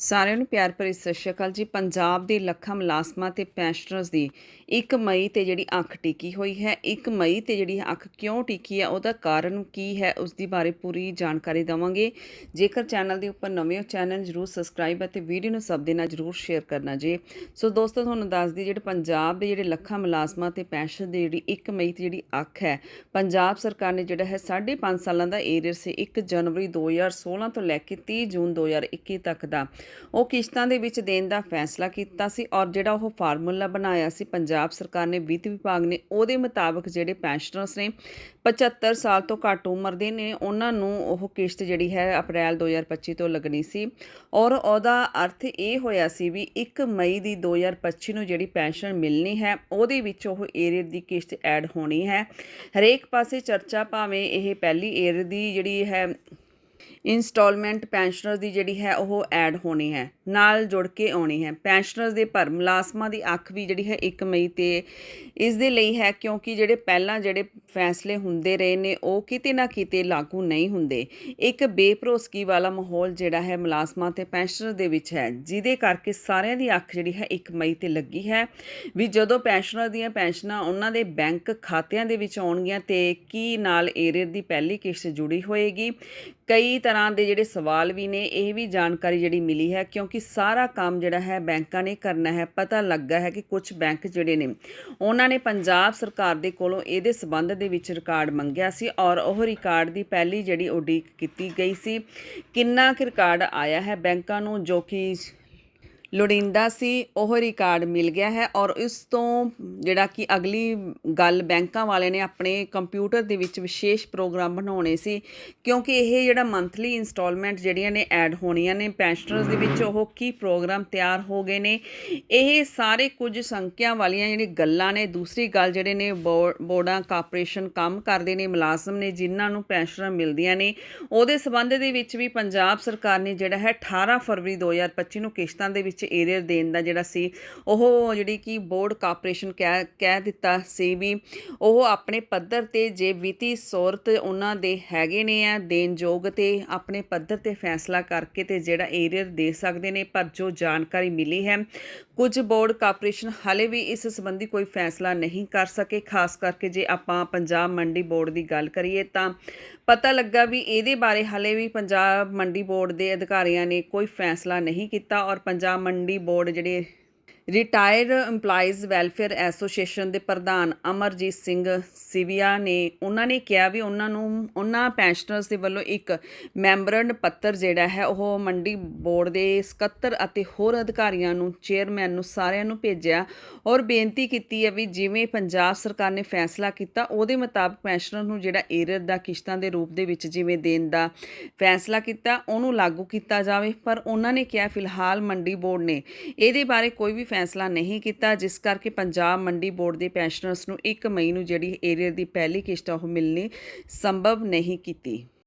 ਸਾਰਿਆਂ ਨੂੰ ਪਿਆਰ ਭਰੀ ਸਤਿ ਸ਼੍ਰੀ ਅਕਾਲ ਜੀ। ਪੰਜਾਬ ਦੇ ਲੱਖਾਂ ਮੁਲਾਜ਼ਮਾਂ ਤੇ ਪੈਨਸ਼ਨਰਸ ਦੀ 1 ਮਈ ਤੇ ਜਿਹੜੀ ਅੱਖ ਟਿਕੀ ਹੋਈ ਹੈ। 1 ਮਈ ਤੇ ਜਿਹੜੀ ਅੱਖ ਕਿਉਂ ਟਿਕੀ ਹੈ, ਉਹਦਾ ਕਾਰਨ ਕੀ ਹੈ ਉਸ ਦੀ ਬਾਰੇ ਪੂਰੀ ਜਾਣਕਾਰੀ ਦਵਾਂਗੇ। ਜੇਕਰ ਚੈਨਲ ਦੇ ਉੱਪਰ ਨਵੇਂ ਹੋ, ਚੈਨਲ ਜਰੂਰ ਸਬਸਕ੍ਰਾਈਬ ਅਤੇ ਵੀਡੀਓ ਨੂੰ ਸਭ ਦੇ ਨਾਲ ਜਰੂਰ ਸ਼ੇਅਰ ਕਰਨਾ ਜੀ। ਸੋ ਦੋਸਤੋ, ਤੁਹਾਨੂੰ ਦੱਸ ਦਈਏ, ਜਿਹੜੇ ਪੰਜਾਬ ਦੇ ਜਿਹੜੇ ਲੱਖਾਂ ਮੁਲਾਜ਼ਮਾਂ ਤੇ ਪੈਨਸ਼ਨ ਦੀ ਜਿਹੜੀ 1 ਮਈ ਤੇ ਜਿਹੜੀ ਅੱਖ ਹੈ, ਪੰਜਾਬ ਸਰਕਾਰ ਨੇ ਜਿਹੜਾ ਹੈ 5.5 ਸਾਲਾਂ ਦਾ ਏਰੀਅਰ ਸੇ 1 ਜਨਵਰੀ 2016 ਤੋਂ ਲੈ ਕੇ 30 ਜੂਨ 2021 ਤੱਕ ਦਾ। ਉਹ ਕਿਸ਼ਤਾਂ ਦੇ ਵਿੱਚ ਦੇਣ ਦਾ ਫੈਸਲਾ ਕੀਤਾ ਸੀ ਔਰ ਜਿਹੜਾ ਉਹ ਫਾਰਮੂਲਾ ਬਣਾਇਆ ਸੀ, ਪੰਜਾਬ ਸਰਕਾਰ ਨੇ, ਵਿੱਤ ਵਿਭਾਗ ਨੇ, ਉਹਦੇ ਮੁਤਾਬਕ ਜਿਹੜੇ ਪੈਨਸ਼ਨਰਸ ਨੇ 75 ਸਾਲ ਤੋਂ ਘੱਟ ਉਮਰ ਦੇ ਨੇ, ਉਹਨਾਂ ਨੂੰ ਉਹ ਕਿਸ਼ਤ ਜਿਹੜੀ ਹੈ ਅਪ੍ਰੈਲ 2025 ਤੋਂ ਲੱਗਣੀ ਸੀ ਔਰ ਉਹਦਾ ਅਰਥ ਇਹ ਹੋਇਆ ਸੀ ਵੀ 1 ਮਈ ਦੀ 2025 ਨੂੰ ਜਿਹੜੀ ਪੈਨਸ਼ਨ ਮਿਲਣੀ ਹੈ, ਉਹਦੇ ਵਿੱਚ ਉਹ ਏਰੀਅਰ ਦੀ ਕਿਸ਼ਤ ਐਡ ਹੋਣੀ ਹੈ। ਹਰੇਕ ਪਾਸੇ ਚਰਚਾ ਭਾਵੇਂ ਇਹ ਪਹਿਲੀ ਏਰੀਅਰ ਦੀ ਜਿਹੜੀ ਹੈ ਇਨਸਟਾਲਮੈਂਟ ਪੈਨਸ਼ਨਰ ਦੀ ਜਿਹੜੀ ਹੈ ਉਹ ਐਡ ਹੋਣੀ ਹੈ, ਨਾਲ ਜੁੜ ਕੇ ਆਉਣੀ ਹੈ। ਪੈਨਸ਼ਨਰਸ ਦੇ ਭਰ ਮੁਲਾਜ਼ਮਾਂ ਦੀ ਅੱਖ ਵੀ ਜਿਹੜੀ ਹੈ 1 ਮਈ ਤੇ ਇਸ ਦੇ ਲਈ ਹੈ, ਕਿਉਂਕਿ ਜਿਹੜੇ ਪਹਿਲਾਂ ਜਿਹੜੇ ਫੈਸਲੇ ਹੁੰਦੇ ਰਹੇ ਨੇ, ਉਹ ਕਿਤੇ ਨਾ ਕਿਤੇ ਲਾਗੂ ਨਹੀਂ ਹੁੰਦੇ। ਇੱਕ ਬੇਭਰੋਸਗੀ ਵਾਲਾ ਮਾਹੌਲ ਜਿਹੜਾ ਹੈ ਮੁਲਾਜ਼ਮਾਂ ਤੇ ਪੈਨਸ਼ਨਰ ਦੇ ਵਿੱਚ ਹੈ, ਜਿਹਦੇ ਕਰਕੇ ਸਾਰਿਆਂ ਦੀ ਅੱਖ ਜਿਹੜੀ ਹੈ 1 ਮਈ ਤੇ ਲੱਗੀ ਹੈ। ਵੀ ਜਦੋਂ ਪੈਨਸ਼ਨਰ ਦੀਆਂ ਪੈਨਸ਼ਨਾਂ ਉਹਨਾਂ ਦੇ ਬੈਂਕ ਖਾਤਿਆਂ ਦੇ ਵਿੱਚ ਆਉਣਗੀਆਂ, ਤੇ ਕੀ ਨਾਲ ਏਰੀਅਰ ਦੀ ਪਹਿਲੀ ਕਿਸ਼ਤ ਜੁੜੀ ਹੋਏਗੀ? ਕਈ ਤਰ੍ਹਾਂ ਦੇ ਜਿਹੜੇ ਸਵਾਲ ਵੀ ਨੇ, ਇਹ ਵੀ ਜਾਣਕਾਰੀ ਜਿਹੜੀ ਮਿਲੀ ਹੈ, ਕਿਉਂਕਿ ਸਾਰਾ ਕੰਮ ਜਿਹੜਾ ਹੈ ਬੈਂਕਾਂ ਨੇ ਕਰਨਾ ਹੈ, ਪਤਾ ਲੱਗਾ ਹੈ ਕਿ ਕੁਝ ਬੈਂਕ ਜਿਹੜੇ ਨੇ, ਉਹਨਾਂ ਨੇ ਪੰਜਾਬ ਸਰਕਾਰ ਦੇ ਕੋਲੋਂ ਇਹਦੇ ਸਬੰਧ ਦੇ ਵਿੱਚ ਰਿਕਾਰਡ ਮੰਗਿਆ ਸੀ ਔਰ ਉਹ ਰਿਕਾਰਡ ਦੀ ਪਹਿਲੀ ਜਿਹੜੀ ਉਡੀਕ ਕੀਤੀ ਗਈ ਸੀ, ਕਿੰਨਾ ਕੁ ਰਿਕਾਰਡ ਆਇਆ ਹੈ ਬੈਂਕਾਂ ਨੂੰ ਜੋ ਕਿ ਲੋੜੀਂਦਾ ਸੀ, ਉਹ ਰਿਕਾਰਡ ਮਿਲ ਗਿਆ ਹੈ ਔਰ ਇਸ ਤੋਂ ਜਿਹੜਾ ਕਿ ਅਗਲੀ ਗੱਲ ਬੈਂਕਾਂ ਵਾਲੇ ਨੇ ਆਪਣੇ ਕੰਪਿਊਟਰ ਦੇ ਵਿੱਚ ਵਿਸ਼ੇਸ਼ ਪ੍ਰੋਗਰਾਮ ਬਣਾਉਣੇ ਸੀ, ਕਿਉਂਕਿ ਇਹ ਜਿਹੜਾ ਮੰਥਲੀ ਇਨਸਟਾਲਮੈਂਟ ਜਿਹੜੀਆਂ ਨੇ ਐਡ ਹੋਣੀਆਂ ਨੇ ਪੈਨਸ਼ਨਰਸ ਦੇ ਵਿੱਚ ਉਹ ਕੀ ਪ੍ਰੋਗਰਾਮ ਤਿਆਰ ਹੋ ਗਏ ਨੇ, ਇਹ ਸਾਰੇ ਕੁਝ ਸੰਖਿਆ ਵਾਲੀਆਂ ਜਿਹੜੀ ਗੱਲਾਂ ਨੇ, ਦੂਸਰੀ ਗੱਲ ਜਿਹੜੇ ਨੇ ਬੋ- ਬੋਰਡਾਂ ਕਾਰਪੋਰੇਸ਼ਨ ਕੰਮ ਕਰਦੇ ਨੇ, ਮੁਲਾਜ਼ਮ ਨੇ, ਜਿਨ੍ਹਾਂ ਨੂੰ ਪੈਨਸ਼ਨਾਂ ਮਿਲਦੀਆਂ ਨੇ, ਉਹਦੇ ਸਬੰਧ ਦੇ ਵਿੱਚ ਵੀ ਪੰਜਾਬ ਸਰਕਾਰ ਨੇ ਜਿਹੜਾ ਹੈ 18 ਫਰਵਰੀ 2025 ਨੂੰ ਕਿਸ਼ਤਾਂ ਦੇ ਵਿੱਚ ਏਰੀਅਰ ਦੇਣ ਦਾ ਜਿਹੜਾ ਸੀ, ਉਹ ਜਿਹੜੀ ਕਿ ਬੋਰਡ ਕਾਰਪੋਰੇਸ਼ਨ ਕਹਿ ਕਹਿ ਦਿੱਤਾ ਸੀ ਵੀ ਉਹ ਆਪਣੇ ਪੱਧਰ ਤੇ ਜੇ ਵਿੱਤੀ ਸੌਰਤ ਉਹਨਾਂ ਦੇ ਹੈਗੇ ਨੇ ਆ, ਦੇਣ ਯੋਗ ਤੇ ਆਪਣੇ ਪੱਧਰ ਤੇ ਫੈਸਲਾ ਕਰਕੇ ਤੇ ਜਿਹੜਾ ਏਰੀਅਰ ਦੇ ਸਕਦੇ ਨੇ, ਪਰ ਜੋ ਜਾਣਕਾਰੀ ਮਿਲੀ ਹੈ, ਕੁਝ ਬੋਰਡ ਕਾਰਪੋਰੇਸ਼ਨ ਹਾਲੇ ਵੀ ਇਸ ਸੰਬੰਧੀ ਕੋਈ ਫੈਸਲਾ ਨਹੀਂ ਕਰ ਸਕੇ, ਖਾਸ ਕਰਕੇ ਜੇ ਆਪਾਂ ਪੰਜਾਬ ਮੰਡੀ ਬੋਰਡ ਦੀ ਗੱਲ ਕਰੀਏ ਤਾਂ ਪਤਾ ਲੱਗਾ ਵੀ ਇਹਦੇ ਬਾਰੇ ਹਾਲੇ ਵੀ ਪੰਜਾਬ ਮੰਡੀ ਬੋਰਡ ਦੇ ਅਧਿਕਾਰੀਆਂ ਨੇ ਕੋਈ ਫੈਸਲਾ ਨਹੀਂ ਕੀਤਾ ਔਰ ਪੰਜਾਬ ਮੰਡੀ ਬੋਰਡ ਜਿਹੜੇ ਰਿਟਾਇਰਡ EMPLOYEES ਵੈਲਫੇਅਰ ਐਸੋਸੀਏਸ਼ਨ ਦੇ ਪ੍ਰਧਾਨ ਅਮਰਜੀਤ ਸਿੰਘ ਸਿਵਿਆ ਨੇ, ਉਹਨਾਂ ਨੇ ਕਿਹਾ ਵੀ ਉਹਨਾਂ ਨੂੰ, ਉਹਨਾਂ ਪੈਨਸ਼ਨਰਸ ਦੇ ਵੱਲੋਂ ਇੱਕ ਮੈਮੋਰੰਡ ਪੱਤਰ ਜਿਹੜਾ ਹੈ, ਉਹ ਮੰਡੀ ਬੋਰਡ ਦੇ ਸਕੱਤਰ ਅਤੇ ਹੋਰ ਅਧਿਕਾਰੀਆਂ ਨੂੰ, ਚੇਅਰਮੈਨ ਨੂੰ ਸਾਰਿਆਂ ਨੂੰ ਭੇਜਿਆ ਔਰ ਬੇਨਤੀ ਕੀਤੀ ਹੈ ਵੀ ਜਿਵੇਂ ਪੰਜਾਬ ਸਰਕਾਰ ਨੇ ਫੈਸਲਾ ਕੀਤਾ, ਉਹਦੇ ਮੁਤਾਬਕ ਪੈਨਸ਼ਨਰ ਨੂੰ ਜਿਹੜਾ ਏਰੀਅਰ ਦਾ ਕਿਸ਼ਤਾਂ ਦੇ ਰੂਪ ਦੇ ਵਿੱਚ ਜਿਵੇਂ ਦੇਣ ਦਾ ਫੈਸਲਾ ਕੀਤਾ, ਉਹਨੂੰ ਲਾਗੂ ਕੀਤਾ ਜਾਵੇ। ਪਰ ਉਹਨਾਂ ਨੇ ਕਿਹਾ, ਫਿਲਹਾਲ ਮੰਡੀ ਬੋਰਡ ਨੇ ਇਹਦੇ ਬਾਰੇ ਕੋਈ ਵੀ ਫੈਸਲਾ ਨਹੀਂ ਕੀਤਾ, ਜਿਸ ਕਰਕੇ ਪੰਜਾਬ ਮੰਡੀ ਬੋਰਡ ਦੇ ਪੈਨਸ਼ਨਰਸ ਨੂੰ 1 ਮਈ ਨੂੰ ਜਿਹੜੀ ਏਰੀਅਰ ਦੀ ਪਹਿਲੀ ਕਿਸ਼ਤ ਆ ਉਹ ਮਿਲਣੀ ਸੰਭਵ ਨਹੀਂ ਕੀਤੀ।